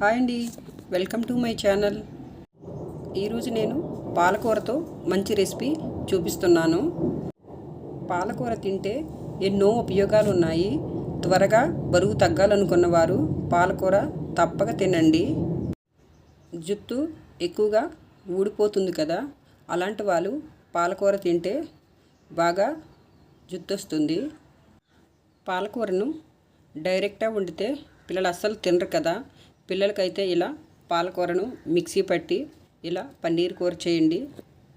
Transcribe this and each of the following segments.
Hi అండి. Welcome to my channel. ఈరోజు నేను పాలకూరతో మంచి రెసిపీ చూపిస్తున్నాను. పాలకూర తింటే ఎన్నో ఉపయోగాలు ఉన్నాయి త్వరగా బరువు తగ్గాలనుకున్న వారు పాలకూర తప్పక తినండి. జుట్టు ఎక్కువగా ఊడిపోతుంది కదా అలాంటి వాళ్ళు పాలకూర తింటే బాగా జుట్టు వస్తుంది పాలకూరను డైరెక్ట్గా వండితే పిల్లలు అస్సలు తినరు కదా పిల్లలకైతే ఇలా పాలకూరను మిక్సీ పట్టి ఇలా పన్నీర్ కూర చేయండి.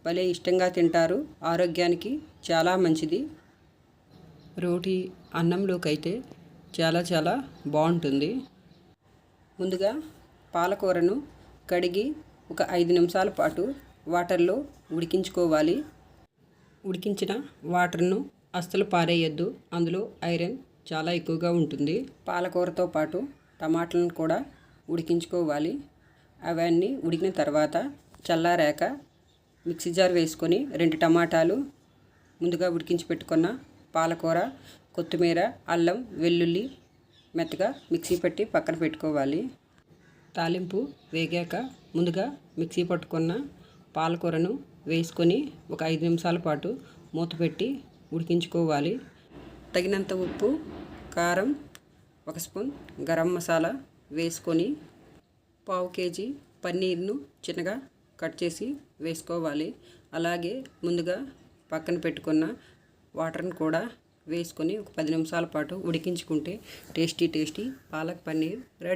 భలే ఇష్టంగా తింటారు. ఆరోగ్యానికి చాలా మంచిది. రోటీ అన్నంలోకైతే చాలా చాలా బాగుంటుంది. ముందుగా పాలకూరను కడిగి ఒక ఐదు నిమిషాల పాటు వాటర్లో ఉడికించుకోవాలి. ఉడికించిన వాటర్ను అస్సలు పారేయద్దు. అందులో ఐరన్ చాలా ఎక్కువగా ఉంటుంది. పాలకూరతో పాటు టమాటాలను కూడా ఉడికించుకోవాలి. అవన్నీ ఉడికిన తర్వాత చల్లారాక మిక్సీ జార్ వేసుకొని రెండు టమాటాలు ముందుగా ఉడికించి పెట్టుకున్న పాలకూర కొత్తిమీర అల్లం వెల్లుల్లి మెత్తగా మిక్సీ పెట్టి పక్కన పెట్టుకోవాలి. తాలింపు వేగాక ముందుగా మిక్సీ పట్టుకున్న పాలకూరను వేసుకొని ఒక ఐదు నిమిషాల పాటు మూత పెట్టి ఉడికించుకోవాలి. తగినంత ఉప్పు కారం ఒక స్పూన్ గరం మసాలా వేసుకొని పావు కేజీ పన్నీర్ను చిన్నగా కట్ చేసి వేసుకోవాలి. అలాగే ముందుగా పక్కన పెట్టుకున్న వాటర్ని కూడా వేసుకొని ఒక పది నిమిషాల పాటు ఉడికించుకుంటే tasty tasty palak paneer ready.